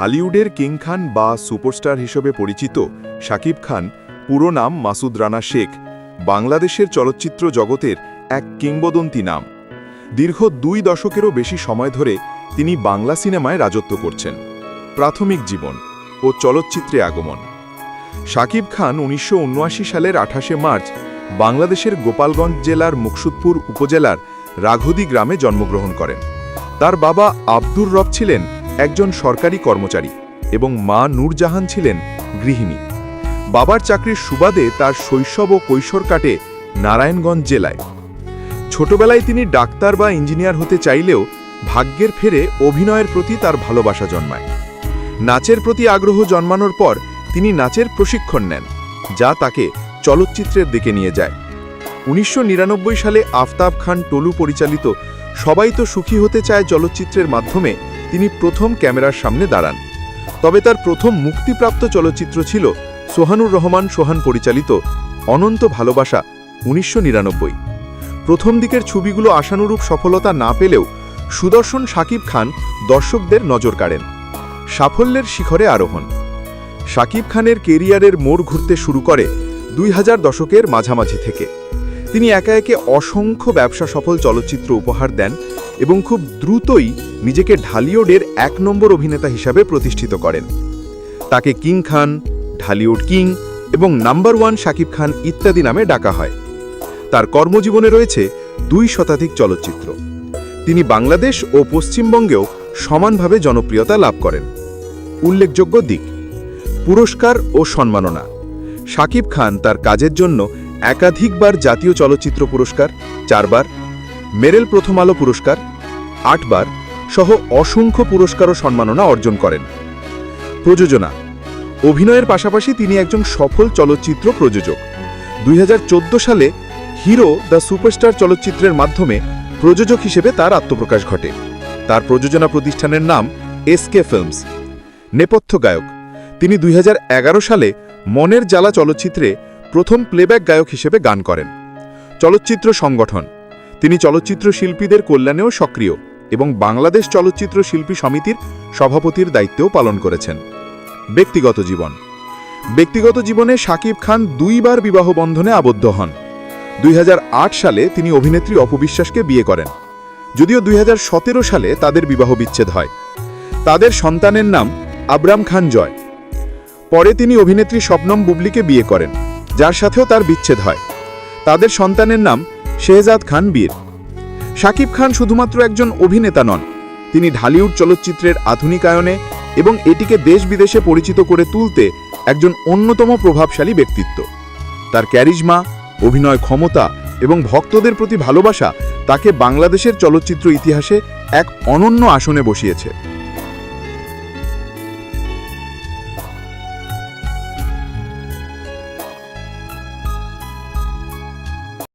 ঢালিউডের king খান বা superstar হিসেবে পরিচিত শাকিব খান, পুরো নাম মাসুদ রানা শেখ, বাংলাদেশের চলচ্চিত্র জগতের এক কিংবদন্তি নাম। দীর্ঘ দুই দশকেরও বেশি সময় ধরে তিনি বাংলা সিনেমায় রাজত্ব করছেন। প্রাথমিক জীবন ও চলচ্চিত্রে আগমন। শাকিব খান উনিশশো উনআশি সালের আঠাশে মার্চ বাংলাদেশের গোপালগঞ্জ জেলার মুকসুদপুর উপজেলার রাঘদি গ্রামে জন্মগ্রহণ করেন। তার বাবা আব্দুর রব ছিলেন একজন সরকারি কর্মচারী এবং মা নূরজাহান ছিলেন গৃহিণী। বাবার চাকরির সুবাদে তার শৈশব ও কৈশোর কাটে নারায়ণগঞ্জ জেলায়। ছোটবেলায় তিনি ডাক্তার বা ইঞ্জিনিয়ার হতে চাইলেও ভাগ্যের ফেরে অভিনয়ের প্রতি তার ভালোবাসা জন্মায়। নাচের প্রতি আগ্রহ জন্মানোর পর তিনি নাচের প্রশিক্ষণ নেন, যা তাকে চলচ্চিত্রের দিকে নিয়ে যায়। উনিশশো নিরানব্বই সালে আফতাব খান টলু পরিচালিত সবাই তো সুখী হতে চায় চলচ্চিত্রের মাধ্যমে তিনি প্রথম ক্যামেরার সামনে দাঁড়ান। তবে তার প্রথম মুক্তিপ্রাপ্ত চলচ্চিত্র ছিল সোহানুর রহমান সোহান পরিচালিত অনন্ত ভালোবাসা উনিশশো নিরানব্বই। প্রথম দিকের ছবিগুলো আশানুরূপ সফলতা না পেলেও সুদর্শন শাকিব খান দর্শকদের নজর কাড়েন। সাফল্যের শিখরে আরোহণ। শাকিব খানের কেরিয়ারের মোড় ঘুরতে শুরু করে দুই হাজার দশকের মাঝামাঝি থেকে। তিনি একা একে অসংখ্য ব্যবসা সফল চলচ্চিত্র উপহার দেন এবং খুব দ্রুতই নিজেকে ঢালিউডের এক নম্বর অভিনেতা হিসাবে প্রতিষ্ঠিত করেন। তাকে কিং খান, ঢালিউড কিং এবং নাম্বার ওয়ান শাকিব খান ইত্যাদি নামে ডাকা হয়। তার কর্মজীবনে রয়েছে দুই শতাধিক চলচ্চিত্র। তিনি বাংলাদেশ ও পশ্চিমবঙ্গেও সমানভাবে জনপ্রিয়তা লাভ করেন। উল্লেখযোগ্য দিক, পুরস্কার ও সম্মাননা। শাকিব খান তার কাজের জন্য একাধিকবার জাতীয় চলচ্চিত্র পুরস্কার, চারবার। মেরেল প্রথম আলো পুরস্কার, আটবার। সহ অসংখ্য পুরস্কার ও সম্মাননা অর্জন করেন। প্রযোজনা। অভিনয়ের পাশাপাশি তিনি একজন সফল চলচ্চিত্র প্রযোজক। দুই হাজার চোদ্দ সালে হিরো দ্য সুপারস্টার চলচ্চিত্রের মাধ্যমে প্রযোজক হিসেবে তার আত্মপ্রকাশ ঘটে। তার প্রযোজনা প্রতিষ্ঠানের নাম এসকে ফিল্মস। নেপথ্য গায়ক। তিনি দুই হাজার এগারো সালে মনের জ্বালা চলচ্চিত্রে প্রথম প্লেব্যাক গায়ক হিসেবে গান করেন। চলচ্চিত্র সংগঠন। তিনি চলচ্চিত্র শিল্পীদের কল্যাণেও সক্রিয় এবং বাংলাদেশ চলচ্চিত্র শিল্পী সমিতির সভাপতির দায়িত্বও পালন করেছেন। ব্যক্তিগত জীবন। ব্যক্তিগত জীবনে শাকিব খান দুইবার বিবাহ বন্ধনে আবদ্ধ হন। দুই হাজার আট সালে তিনি অভিনেত্রী অপবিশ্বাসকে বিয়ে করেন। যদিও দুই হাজার সতেরো সালে তাদের বিবাহ বিচ্ছেদ হয়। তাদের সন্তানের নাম আবরাম খান জয়। পরে তিনি অভিনেত্রী স্বপ্নম বুবলিকে বিয়ে করেন। যার সাথেও তার বিচ্ছেদ হয়। তাদের সন্তানের নাম শেহজাদ খান বীর। শাকিব খান শুধুমাত্র একজন অভিনেতা নন, তিনি ঢালিউড চলচ্চিত্রের আধুনিকায়নে এবং এটিকে দেশ বিদেশে পরিচিত করে তুলতে একজন অন্যতম প্রভাবশালী ব্যক্তিত্ব। তার ক্যারিজমা, অভিনয় ক্ষমতা এবং ভক্তদের প্রতি ভালোবাসা তাকে বাংলাদেশের চলচ্চিত্র ইতিহাসে এক অনন্য আসনে বসিয়েছে।